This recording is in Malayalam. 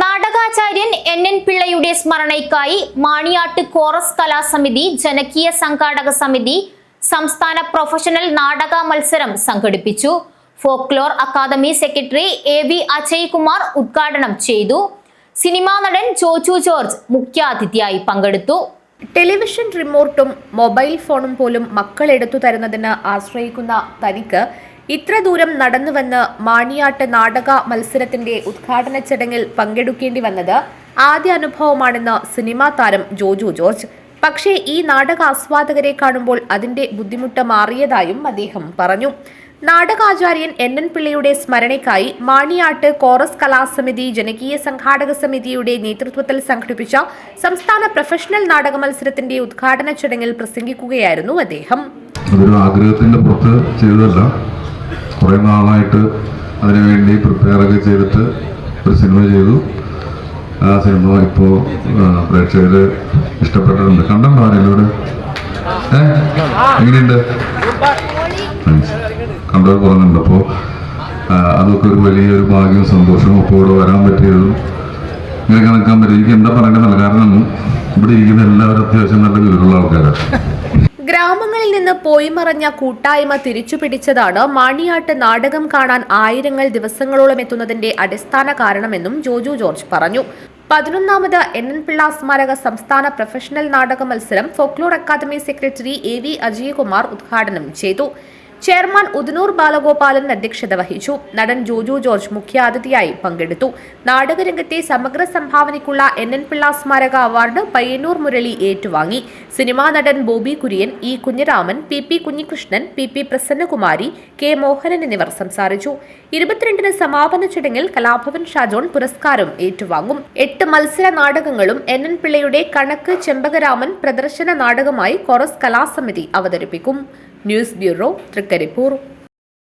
നാടകാചാര്യൻ എൻ എൻ പിള്ളയുടെ സ്മരണയ്ക്കായി മാണിയാട്ട് കോറസ് കലാസമിതി ജനകീയ സംഘാടക സമിതി സംസ്ഥാന പ്രൊഫഷണൽ നാടക മത്സരം സംഘടിപ്പിച്ചു. Folklore academy secretary A V Ajay Kumar ഉദ്ഘാടനം ചെയ്തു. സിനിമാ നടൻ ജോജു ജോർജ് മുഖ്യാതിഥിയായി പങ്കെടുത്തു. ടെലിവിഷൻ റിമോട്ടും മൊബൈൽ ഫോണും പോലും മക്കൾ എടുത്തു തരുന്നതിന് ആശ്രയിക്കുന്ന തനിക്ക് ഇത്ര ദൂരം നടന്നുവന്ന് മാണിയാട്ട് നാടക മത്സരത്തിന്റെ ഉദ്ഘാടന ചടങ്ങിൽ പങ്കെടുക്കേണ്ടി വന്നത് ആദ്യ അനുഭവമാണെന്ന് സിനിമാ താരം ജോജു ജോർജ്. പക്ഷേ ഈ നാടക ആസ്വാദകരെ കാണുമ്പോൾ അതിന്റെ ബുദ്ധിമുട്ട് മാറിയതായും അദ്ദേഹം പറഞ്ഞു. നാടകാചാര്യൻ എൻ. എൻ. പിള്ളയുടെ സ്മരണയ്ക്കായി മാണിയാട്ട് കോറസ് കലാസമിതി ജനകീയ സംഘാടക സമിതിയുടെ നേതൃത്വത്തിൽ സംഘടിപ്പിച്ച സംസ്ഥാന പ്രൊഫഷണൽ നാടക മത്സരത്തിന്റെ ഉദ്ഘാടന ചടങ്ങിൽ പ്രസംഗിക്കുകയായിരുന്നു അദ്ദേഹം. പുറത്ത് ചെയ്തതല്ല. കുറേ നാളായിട്ട് അതിനുവേണ്ടി പ്രിപ്പയർ ഒക്കെ ചെയ്തിട്ട് ഒരു സിനിമ ചെയ്തു. ആ സിനിമ ഇപ്പോൾ പ്രേക്ഷകർ ഇഷ്ടപ്പെട്ടിട്ടുണ്ട്. കണ്ടോ ആരെങ്കിലും ഏ? എങ്ങനെയുണ്ട്. കണ്ടവർ പറഞ്ഞിട്ടുണ്ട് അപ്പോൾ അതൊക്കെ ഒരു വലിയൊരു ഭാഗ്യവും സന്തോഷവും അപ്പോൾ ഇവിടെ വരാൻ പറ്റിയതും ഇങ്ങനെ കണക്കാൻ പറ്റും. എനിക്ക് എന്താ പറയേണ്ടതല്ല കാരണം ഇവിടെ ഇരിക്കുന്ന എല്ലാവരും അത്യാവശ്യം നല്ല വിവരമുള്ള ആൾക്കാരാണ്. ഗ്രാമങ്ങളിൽ നിന്ന് പോയി മറഞ്ഞ കൂട്ടായ്മ തിരിച്ചുപിടിച്ചതാണ് മാണിയാട്ട് നാടകം കാണാൻ ആയിരങ്ങൾ ദിവസങ്ങളോളം എത്തുന്നതിന്റെ അടിസ്ഥാന കാരണമെന്നും ജോജു ജോർജ് പറഞ്ഞു. പതിനൊന്നാമത് എൻ എൻ പിള്ള സ്മാരക സംസ്ഥാന പ്രൊഫഷണൽ നാടക മത്സരം folklore academy secretary A V Ajayakumar ഉദ്ഘാടനം ചെയ്തു. ചെയർമാൻ ഉദനൂർ ബാലഗോപാലൻ അധ്യക്ഷത വഹിച്ചു. നടൻ ജോജു ജോർജ് മുഖ്യാതിഥിയായി പങ്കെടുത്തു. നാടകരംഗത്തെ സമഗ്ര സംഭാവനയ്ക്കുള്ള എൻ എൻ പിള്ള സ്മാരക അവാർഡ് പയ്യന്നൂർ മുരളി ഏറ്റുവാങ്ങി. സിനിമാ നടൻ Bobby Kurian E Kunhiraman P P Kunhikrishnan P P Prasannakumari K Mohanan എന്നിവർ സംസാരിച്ചു. ഇരുപത്തിരണ്ടിന് സമാപന ചടങ്ങിൽ കലാഭവൻ ഷാജോൺ പുരസ്കാരം ഏറ്റുവാങ്ങും. എട്ട് മത്സര നാടകങ്ങളും എൻ എൻ പിള്ളയുടെ കണക്ക് ചെമ്പകരാമൻ പ്രദർശന നാടകമായി കൊറസ് കലാസമിതി അവതരിപ്പിക്കും. News bureau Trikaripur